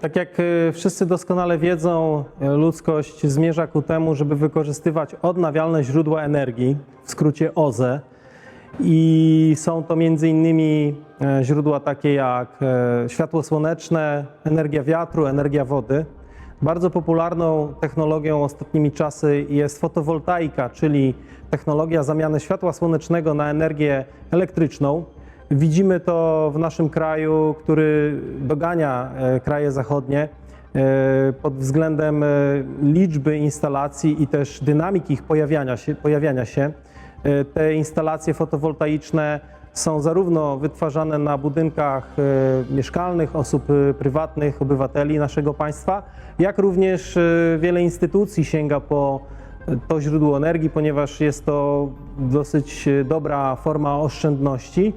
Tak jak e, wszyscy doskonale wiedzą, e, ludzkość zmierza ku temu, żeby wykorzystywać odnawialne źródła energii, w skrócie OZE. I są to między innymi e, źródła takie jak e, światło słoneczne, energia wiatru, energia wody. Bardzo popularną technologią ostatnimi czasy jest fotowoltaika, czyli technologia zamiany światła słonecznego na energię elektryczną. Widzimy to w naszym kraju, który dogania e, kraje zachodnie e, pod względem e, liczby instalacji i też dynamiki ich pojawiania się. Pojawiania się. Te instalacje fotowoltaiczne są zarówno wytwarzane na budynkach mieszkalnych, osób prywatnych, obywateli naszego państwa, jak również wiele instytucji sięga po to źródło energii, ponieważ jest to dosyć dobra forma oszczędności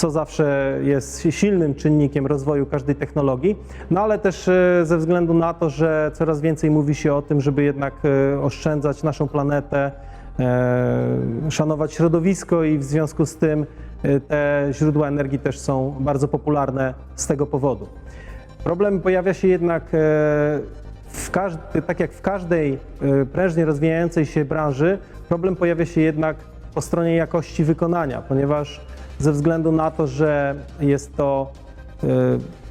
co zawsze jest silnym czynnikiem rozwoju każdej technologii, no ale też e, ze względu na to, że coraz więcej mówi się o tym, żeby jednak e, oszczędzać naszą planetę, e, szanować środowisko i w związku z tym te źródła energii też są bardzo popularne z tego powodu. Problem pojawia się jednak w każdy, tak jak w każdej prężnie rozwijającej się branży, problem pojawia się jednak po stronie jakości wykonania, ponieważ ze względu na to, że jest to e,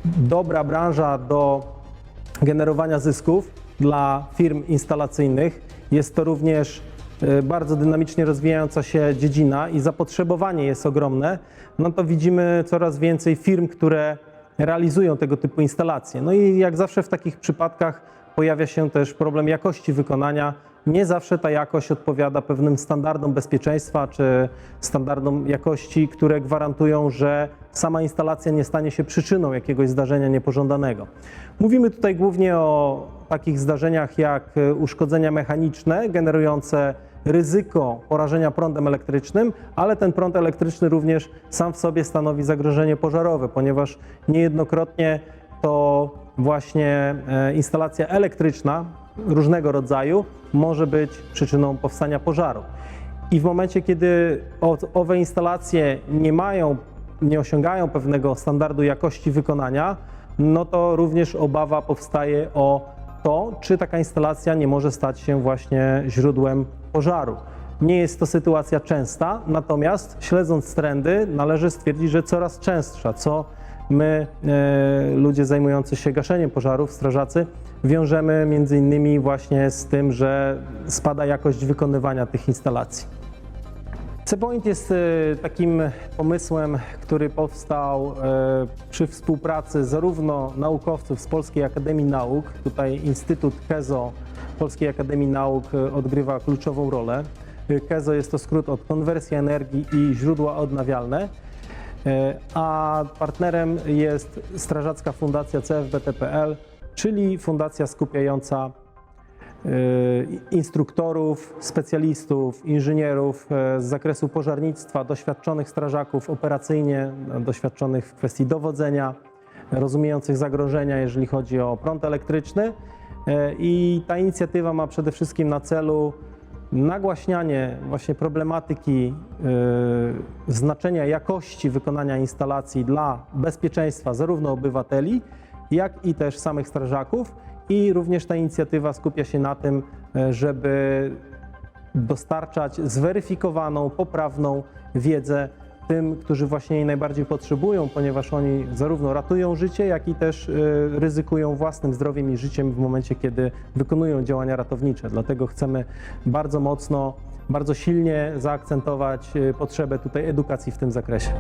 dobra branża do generowania zysków dla firm instalacyjnych, jest to również e, bardzo dynamicznie rozwijająca się dziedzina i zapotrzebowanie jest ogromne, no to widzimy coraz więcej firm, które realizują tego typu instalacje. No i jak zawsze w takich przypadkach pojawia się też problem jakości wykonania. Nie zawsze ta jakość odpowiada pewnym standardom bezpieczeństwa czy standardom jakości, które gwarantują, że sama instalacja nie stanie się przyczyną jakiegoś zdarzenia niepożądanego. Mówimy tutaj głównie o takich zdarzeniach jak uszkodzenia mechaniczne generujące ryzyko porażenia prądem elektrycznym, ale ten prąd elektryczny również sam w sobie stanowi zagrożenie pożarowe, ponieważ niejednokrotnie to właśnie e, instalacja elektryczna różnego rodzaju może być przyczyną powstania pożaru. I w momencie, kiedy owe instalacje nie mają, nie osiągają pewnego standardu jakości wykonania, no to również obawa powstaje o to, czy taka instalacja nie może stać się właśnie źródłem pożaru. Nie jest to sytuacja częsta, natomiast śledząc trendy, należy stwierdzić, że coraz częstsza, co my, e, ludzie zajmujący się gaszeniem pożarów, strażacy, wiążemy między innymi właśnie z tym, że spada jakość wykonywania tych instalacji. C-Point jest e, takim pomysłem, który powstał e, przy współpracy zarówno naukowców z Polskiej Akademii Nauk, tutaj Instytut KEZO Polskiej Akademii Nauk odgrywa kluczową rolę. KEZO jest to skrót od konwersja energii i źródła odnawialne, a partnerem jest Strażacka Fundacja CFBT.pl, czyli fundacja skupiająca e, instruktorów, specjalistów, inżynierów e, z zakresu pożarnictwa, doświadczonych strażaków operacyjnie, doświadczonych w kwestii dowodzenia, rozumiejących zagrożenia, jeżeli chodzi o prąd elektryczny. E, I ta inicjatywa ma przede wszystkim na celu nagłaśnianie właśnie problematyki e, znaczenia jakości wykonania instalacji dla bezpieczeństwa zarówno obywateli, jak i też samych strażaków. I również ta inicjatywa skupia się na tym, e, żeby dostarczać zweryfikowaną, poprawną wiedzę tym, którzy właśnie jej najbardziej potrzebują, ponieważ oni zarówno ratują życie, jak i też y, ryzykują własnym zdrowiem i życiem w momencie, kiedy wykonują działania ratownicze. Dlatego chcemy bardzo mocno, bardzo silnie zaakcentować y, potrzebę tutaj edukacji w tym zakresie.